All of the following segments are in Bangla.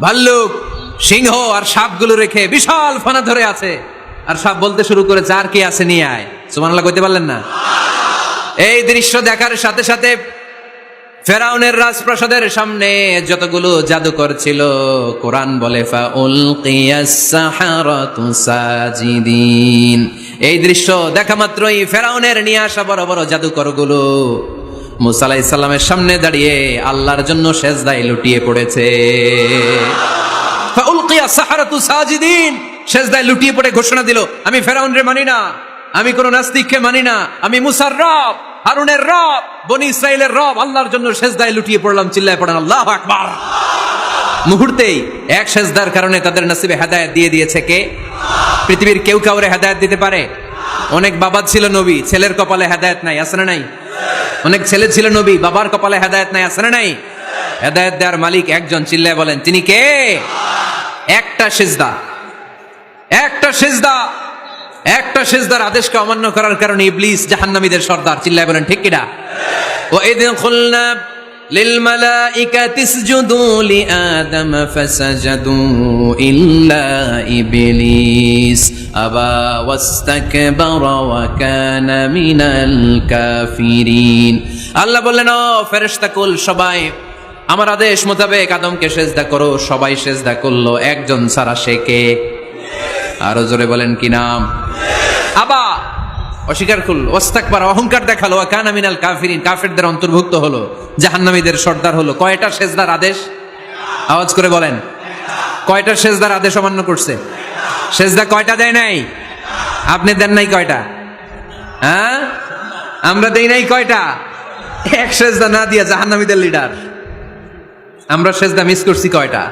ভাল্লুক, সিংহ আর সাপগুলো রেখে বিশাল ফানা ধরে আছে। আর সাপ বলতে শুরু করে, যার কি আছে নিয়ে আয়। সুমানাল্লাহ কইতে পারলেন না? এই দৃশ্য দেখার সাথে সাথে ফেরাউনের রাজপ্রাসাদের সামনে যতগুলো জাদুকর ছিল, কোরআন বলে এই দৃশ্য দেখা মাত্রই ফেরাউনের নিয়ে আসা বড় বড় জাদুকরগুলো মুসা আলাইহিস সালামের সামনে দাঁড়িয়ে আল্লাহর জন্য সেজদায় লুটিয়ে পড়েছে। সেজদায় লুটিয়ে পড়ে ঘোষণা দিল, আমি মানি না, আমি নাস্তিককে মানি না, আমি রব রব, বনি রব, আল্লাহর জন্য লুটিয়ে পড়লাম, চিল্লায় মুহূর্তেই এক সেজদার কারণে তাদের নসিবে হেদায়েত দিয়ে দিয়েছে কে? পৃথিবীর কেউ কাউরে হেদায়ত দিতে পারে? অনেক বাবা ছিল নবী, ছেলের কপালে হেদায়ত নাই না নাই? অনেক ছেলে ছিল নবী, বাবার কপালে হেদায়ত নাই না নাই? হেদায়ত দেওয়ার মালিক একজন, চিল্লায় বলেন, তিনি কে? একটা সেজদা। একটা সেজদা। একটা সেজদার আদেশকে অমান্য করার কারণে ইবলিস জাহান্নামীদের সর্দার, চিল্লায় বলেন, ঠিক কিনা ও এদিন খুলনা للملائكة اسجدوا لآدم فسجدوا إلا إبليس أبى واستكبر وكان من الكافرين আল্লাহ বললেন ও ফেরেশতা কুল সবাই আমার আদেশ মোতাবেক আদমকে সেজদা করো সবাই সেজদা করলো একজন সারা সে কে আরো জোরে বলেন কি নাম আবা অস্বীকার করল ওস্তাকবার অহংকার দেখাল কানা মিনাল কাফিরিন, কাফেরদের অন্তর্ভুক্ত হলো, জাহান্নামীদের সর্দার হলো। কয়টা সেজদার আদেশ? আওয়াজ করে বলেন। কয়টা সেজদার আদেশ অমান্য করছে? সেজদা কয়টা দেয় নাই? আপনি দেন নাই কয়টা? হ্যাঁ? আমরা দেই নাই কয়টা? এক সেজদা না দিয়া জাহান্নামীদের লিডার। আমরা সেজদা মিস করছি কয়টা?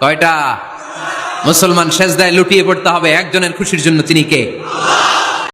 কয়টা? মুসলমান সেজদায় লুটিয়ে পড়তে হবে, একজনের খুশির জন্য। তিনি কে?